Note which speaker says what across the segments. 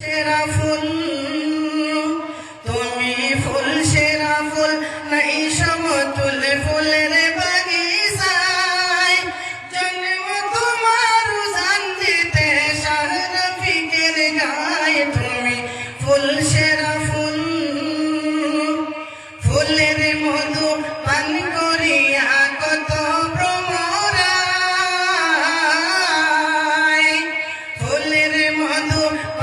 Speaker 1: সেরা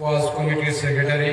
Speaker 2: ওয়াজ কমিটির সেক্রেটারি